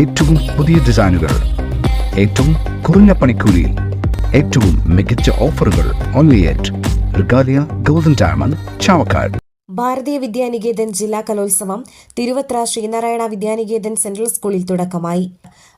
ഏറ്റവും പുതിയ ഡിസൈനുകൾ ഏറ്റവും കുറഞ്ഞ പണിക്കൂലിയിൽ ഏറ്റവും മികച്ച ഓഫറുകൾ ഓൺലി ഗോൾഡൻ ഡയമണ്ട് ഭാരതീയ വിദ്യാനികേതൻ ജില്ലാ കലോത്സവം തിരുവത്ര ശ്രീനാരായണ വിദ്യാനികേതൻ സെൻട്രൽ സ്കൂളിൽ തുടക്കമായി.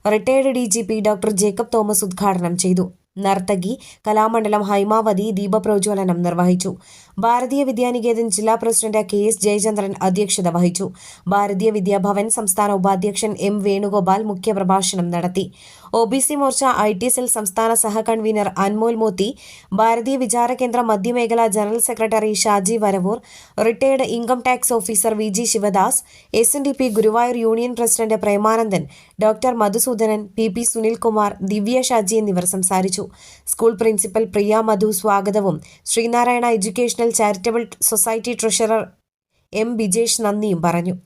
Retired D G P doctor Jacob Thomas ഉദ്ഘാടനം ചെയ്തു. നർത്തകി കലാമണ്ഡലം ഹൈമാവതി ദീപപ്രോജ്വലനം നിർവഹിച്ചു. ഭാരതീയ വിദ്യാനികേതൻ ജില്ലാ പ്രസിഡന്റ് കെ എസ് ജയചന്ദ്രൻ അധ്യക്ഷത വഹിച്ചു. ഭാരതീയ വിദ്യാഭവൻ സംസ്ഥാന ഉപാധ്യക്ഷൻ എം വേണുഗോപാൽ മുഖ്യപ്രഭാഷണം നടത്തി. O B C Morcha I T cell സംസ്ഥാന സഹകൺവീനർ Anmol Moti Bharatiya Vichara Kendra മധ്യമേഖല general secretary Shaji Varavoor retired income tax officer V G Sivadas S N D P Guruvayur union president Premanandan doctor Madhusoodanan P P Sunilkumar Divya Shaji എന്നിവർ സംസാരിച്ചു. School principal Priya Madhu സ്വാഗതവും. Sreenarayana educational charitable society treasurer M Bijesh നന്ദിയും പറഞ്ഞു.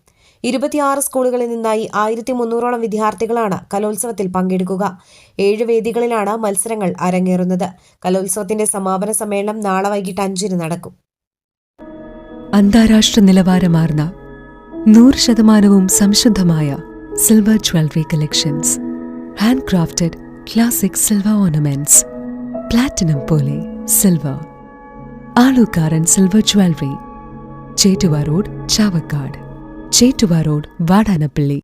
ഇരുപത്തിയാറ് സ്കൂളുകളിൽ നിന്നായി ആയിരത്തി മുന്നൂറോളം വിദ്യാർത്ഥികളാണ് കലോത്സവത്തിൽ പങ്കെടുക്കുക. ഏഴ് വേദികളിലാണ് മത്സരങ്ങൾ അരങ്ങേറുന്നത്. കലോത്സവത്തിന്റെ സമാപന സമ്മേളനം നാളെ വൈകിട്ട് അഞ്ചിന് നടക്കും. അന്താരാഷ്ട്ര നിലവാരമാർന്ന നൂറ് ശതമാനവും സംശുദ്ധമായ silver jewellery collections handcrafted classic silver ornaments platinum പോലെ silver Alukkaran silver jewellery Chettuva road Chavakkad. Chettuva road Vadanappally.